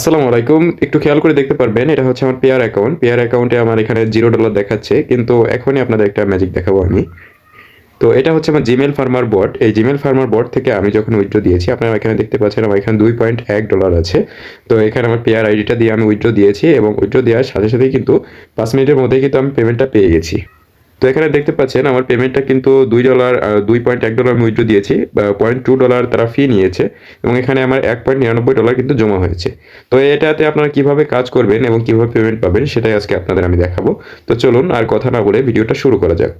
আসসালামু আলাইকুম। একটু খেয়াল করে দেখতে পারবেন, এটা হচ্ছে আমার পেয়ার অ্যাকাউন্ট পেয়ার অ্যাকাউন্টে আমার এখানে জিরো ডলার দেখাচ্ছে, কিন্তু এখনই আপনাদের একটা ম্যাজিক দেখাবো আমি। তো এটা হচ্ছে আমার জিমেল ফার্মার বট এই জিমেল ফার্মার বট থেকে আমি যখন উইথড্র দিয়েছি, আপনারা এখানে দেখতে পাচ্ছেন আমার এখানে দুই পয়েন্ট এক ডলার আছে। তো এখানে আমার পেয়ার আইডিটা দিয়ে আমি উইথড্র দিয়েছি এবং উইথড্র দেওয়ার সাথে সাথেই কিন্তু পাঁচ মিনিটের মধ্যেই কিন্তু আমি পেমেন্টটা পেয়ে গেছি। তো এখানে দেখতে পাচ্ছেন, আমার পেমেন্টটা কিন্তু দুই ডলার দুই পয়েন্ট এক ডলার আমি উইথড্র দিয়েছি পয়েন্ট টু ডলার তারা ফি নিয়েছে, এবং এখানে আমার এক পয়েন্ট নিরানব্বই ডলার কিন্তু জমা হয়েছে। তো এটাতে আপনারা কীভাবে কাজ করবেন এবং কীভাবে পেমেন্ট পাবেন, সেটাই আজকে আপনাদের আমি দেখাবো। তো চলুন, আর কথা না বলে ভিডিওটা শুরু করা যাক।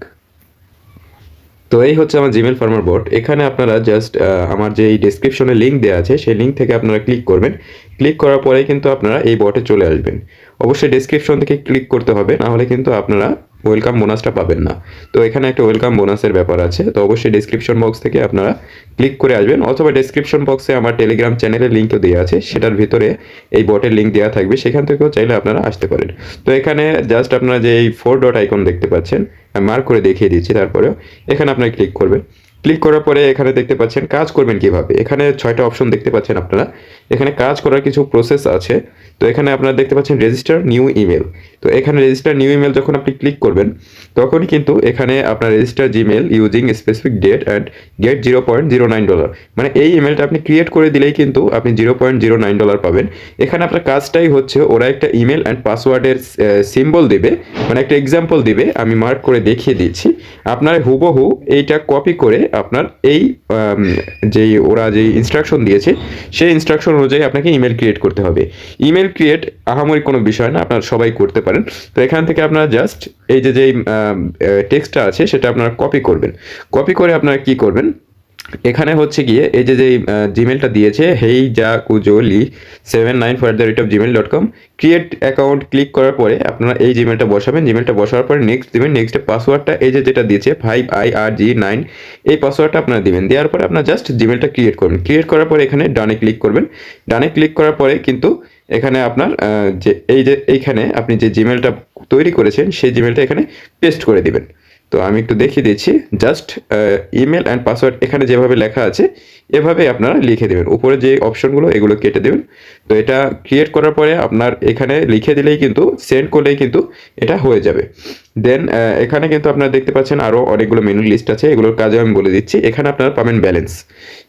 তো এই হচ্ছে আমার জিমেল ফার্মার বোর্ড এখানে আপনারা জাস্ট আমার যে এই ডেসক্রিপশনে লিঙ্ক দেওয়া আছে, সেই লিঙ্ক থেকে আপনারা ক্লিক করবেন। ক্লিক করার পরেই কিন্তু আপনারা এই বটে চলে আসবেন। অবশ্যই ডেসক্রিপশন থেকে ক্লিক করতে হবে, না হলে কিন্তু আপনারা ওয়েলকাম বোনাসটা পাবেন না। তো এখানে একটা ওয়েলকাম বোনাসের ব্যাপার আছে। তো অবশ্যই ডেসক্রিপশন বক্স থেকে আপনারা ক্লিক করে আসবেন অথবা ডেসক্রিপশন বক্সে আমার টেলিগ্রাম চ্যানেলের লিঙ্কও দেওয়া আছে। সেটার ভিতরে এই বটের লিঙ্ক দেওয়া থাকবে। সেখান থেকেও চাইলে আপনারা আসতে পারেন। তো এখানে জাস্ট আপনারা যে এই ফোর ডট আইকন দেখতে পাচ্ছেন মার্ক করে দেখিয়ে দিচ্ছি তারপরেও। এখানে আপনারা ক্লিক করবেন। ক্লিক করার পরে এখানে দেখতে পাচ্ছেন কাজ করবেন কীভাবে? এখানে ছয়টা অপশন দেখতে পাচ্ছেন আপনারা। এখানে কাজ করার কিছু প্রসেস আছে। তো এখানে আপনারা দেখতে পাচ্ছেন রেজিস্টার নিউ ইমেল তো এখানে রেজিস্টার নিউ ইমেল যখন আপনি ক্লিক করবেন, তখনই কিন্তু এখানে আপনার register Gmail using specific date and get zero point zero nine dollar মানে এই ইমেলটা আপনি ক্রিয়েট করে দিলেই কিন্তু আপনি zero point zero nine dollar পাবেন। এখানে আপনার কাজটাই হচ্ছে ওরা একটা ইমেল অ্যান্ড পাসওয়ার্ডের সিম্বল দিবে। মানে একটা এক্সাম্পল দিবে, আমি মার্ক করে দেখিয়ে দিচ্ছি। আপনার হুবহু এইটা কপি করে আপনার এই যেই ওরা যে ইনস্ট্রাকশন দিয়েছে, সেই ইনস্ট্রাকশন অনুযায়ী আপনাকে ইমেল ক্রিয়েট করতে হবে। ইমেল ক্রিয়েট আহামরি কোনো বিষয় না, আপনার সবাই করতে পারেন। তো এখান থেকে আপনারা জাস্ট এই যে যেই টেক্সটটা আছে সেটা আপনারা কপি করবেন। কপি করে আপনারা কি করবেন? এখানে হচ্ছে গিয়ে এই যে যে জিমেলটা দিয়েছে হেই যা কুজলি seven nine four the rate of Gmail dot com create account click করার পরে আপনারা এই জিমেলটা বসাবেন। জিমেলটা বসার পরে নেক্সট দিবেন নেক্সট পাসওয়ার্ডটা এই যে যেটা দিয়েছে five I R G nine এই পাসওয়ার্ডটা আপনারা দিবেন। দেওয়ার পরে আপনার জাস্ট জিমেলটা ক্রিয়েট করবেন। ক্রিয়েট করার পরে এখানে ডানে ক্লিক করবেন। ডানে ক্লিক করার পরে কিন্তু এখানে আপনার যে এই যে এইখানে আপনি যে জিমেলটা তৈরি করেছেন, সেই জিমেলটা এখানে পেস্ট করে দিবেন। তো আমি একটু দেখিয়ে দিচ্ছি। জাস্ট ইমেল অ্যান্ড পাসওয়ার্ড এখানে যেভাবে লেখা আছে, এভাবে আপনারা লিখে দেবেন। উপরে যে অপশনগুলো এগুলো কেটে দেবেন। তো এটা ক্রিয়েট করার পরে আপনার এখানে লিখে দিলেই কিন্তু সেন্ড করলেই কিন্তু এটা হয়ে যাবে। দেন এখানে কিন্তু আপনারা দেখতে পাচ্ছেন আরও অনেকগুলো মেনু লিস্ট আছে। এগুলোর কাজে আমি বলে দিচ্ছি। এখানে আপনারা পাবেন ব্যালেন্স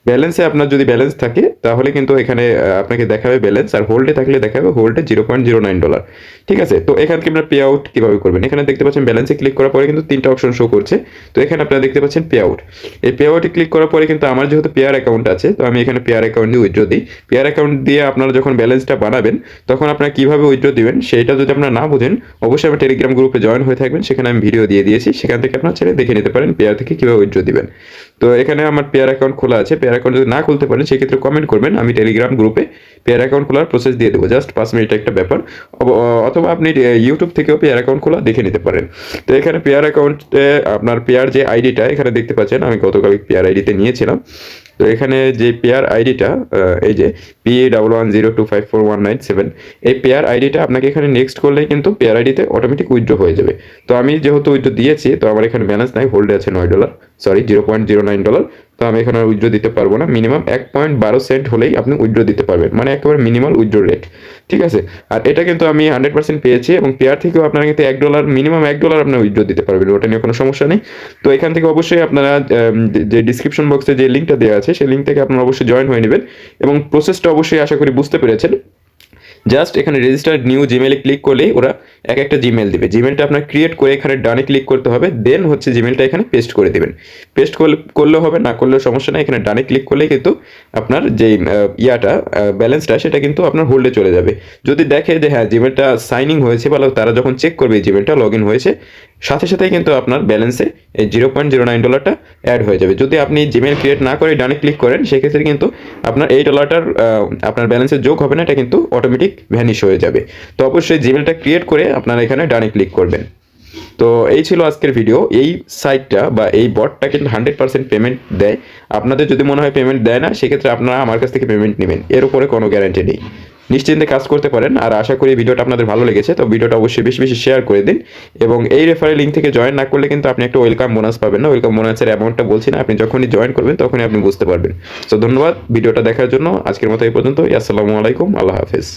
ব্যালেন্সে আপনার যদি ব্যালেন্স থাকে, তাহলে কিন্তু এখানে আপনাকে দেখাবে ব্যালেন্স আর হোল্ডে থাকলে দেখাবে হোল্ডে zero point zero nine dollar ঠিক আছে? তো এখান থেকে আপনার পে আউট কীভাবে করবেন? এখানে দেখতে পাচ্ছেন ব্যালেন্সে ক্লিক করার পরে কিন্তু তিনটা অপশন শো করছে। তো এখানে আপনারা দেখতে পাচ্ছেন পে আউট এই পে আউটে ক্লিক করার পরে কিন্তু আমার যেহেতু পেয়ার অ্যাকাউন্ট আছে, তো আমি এখানে পেয়ার অ্যাকাউন্ট দিয়ে উইথড্র দিই। পেয়ার অ্যাকাউন্ট দিয়ে আপনারা যখন ব্যালেন্সটা বানাবেন, তখন আপনারা কীভাবে উইথড্র দিবেন, সেইটা যদি আপনারা না বুঝেন, অবশ্যই আমার টেলিগ্রাম গ্রুপে জয়েন হয়ে থাকবেন। সেখানে আমি ভিডিও দিয়ে দিয়েছি। সেখান থেকে আপনার ছেড়ে দেখে নিতে পারেন পেয়ার থেকে কীভাবে উইথড্র দিবেন। তো এখানে আমার পেয়ার অ্যাকাউন্ট খোলা আছে। পেয়ার অ্যাকাউন্ট যদি না খুলতে পারেন, সেক্ষেত্রে কমেন্ট করবেন। আমি টেলিগ্রাম গ্রুপে পেয়ার অ্যাকাউন্ট খোলার প্রসেস দিয়ে দেবো। জাস্ট পাঁচ মিনিট একটা ব্যাপার। অথবা আপনি ইউটিউব থেকেও পেয়ার অ্যাকাউন্ট খোলা দেখে নিতে পারেন। তো এখানে পেয়ার অ্যাকাউন্টে আপনার পেয়ার যে আইডিটা এখানে দেখতে পাচ্ছেন, আমি গতকাল পেয়ার আইডিতে নিয়েছিলাম। তো এখানে যে পেয়ার আইডিটা এই যে P double one zero two five four one nine seven এই পেয়ার আইডিটা আপনাকে এখানে নেক্সট করলেই কিন্তু পেয়ার আইডিতে অটোমেটিক উইথড্র হয়ে যাবে। তো আমি যেহেতু উইথড্র দিয়েছি, তো আমার এখানে ব্যালেন্স নাই হোল্ডে আছে নয় dollar sorry zero point zero nine dollar তো আমি এখানে উইড্রো দিতে পারব না। মিনিমাম এক পয়েন্ট বারো সেন্ট হলেই আপনি উইথড্র দিতে পারবেন। মানে একেবারে মিনিমাল উইথড্র রেট। ঠিক আছে? আর এটা কিন্তু আমি হান্ড্রেড পার্সেন্ট পেয়েছি এবং পেয়ার থেকেও আপনারা কিন্তু এক ডলার, মিনিমাম এক ডলার আপনার উইথড্র দিতে পারবেন। ওটা নিয়ে কোনো সমস্যা নেই। তো এখান থেকে অবশ্যই আপনারা যে ডিসক্রিপশন বক্সে যে লিঙ্কটা দেওয়া আছে, সেই লিঙ্ক থেকে আপনারা অবশ্যই জয়েন হয়ে নেবেন এবং প্রসেসটা অবশ্যই আশা করি বুঝতে পেরেছেন। জাস্ট এখানে রেজিস্টার নিউ জিমেলে ক্লিক করলেই ওরা এক একটা জিমেল দেবে। জিমেলটা আপনার ক্রিয়েট করে এখানে ডানে ক্লিক করতে হবে দেন হচ্ছে জিমেলটা এখানে পেস্ট করে দেবেন। পেস্ট করলেও হবে, না করলেও সমস্যা নেই, এখানে ডানে ক্লিক করলেই কিন্তু আপনার যে ইয়াটা ব্যালেন্সটা সেটা কিন্তু আপনার হোল্ডে চলে যাবে। যদি দেখে যে হ্যাঁ জিমেলটা সাইনিং হয়েছে বা তারা যখন চেক করবে জিমেলটা লগ ইন হয়েছে সাথে সাথেই কিন্তু আপনার ব্যালেন্সে এই জিরো পয়েন্ট জিরো নাইন ডলারটা অ্যাড হয়ে যাবে। যদি আপনি জিমেল ক্রিয়েট না করে ডানে ক্লিক করেন, সেক্ষেত্রে কিন্তু আপনার এই ডলারটার আপনার ব্যালেন্সে যোগ হবে না, এটা কিন্তু অটোমেটিক ভ্যানিশ হয়ে যাবে। তো অবশ্যই জিমেলটা ক্রিয়েট করে আপনারা এখানে ডানে ক্লিক করবেন। তো এই ছিল আজকের ভিডিও এই সাইটটা বা এই বটটা কিন্তু হান্ড্রেড পার্সেন্ট পেমেন্ট দেয়। আপনাদের যদি মনে হয় পেমেন্ট দেয় না, সেক্ষেত্রে আপনারা আমার কাছ থেকে পেমেন্ট নেবেন। এর উপরে কোনো গ্যারান্টি নেই। নিশ্চিন্তে কাজ করতে পারেন। আর আশা করি ভিডিওটা আপনাদের ভালো লেগেছে। তো ভিডিওটা অবশ্যই বেশি বেশি শেয়ার করে দিন। এবং এই রেফারেল লিঙ্ক থেকে জয়েন না করলে কিন্তু আপনি একটা ওয়েলকাম বোনাস পাবেন না। ওয়েলকাম বোনাসের অ্যামাউন্টটা বলছি না। আপনি যখনই জয়েন করবেন, তখনই আপনি বুঝতে পারবেন। তো ধন্যবাদ ভিডিওটা দেখার জন্য। আজকের মতো এই পর্যন্ত আসসালামু আলাইকুম। আল্লাহ হাফেজ।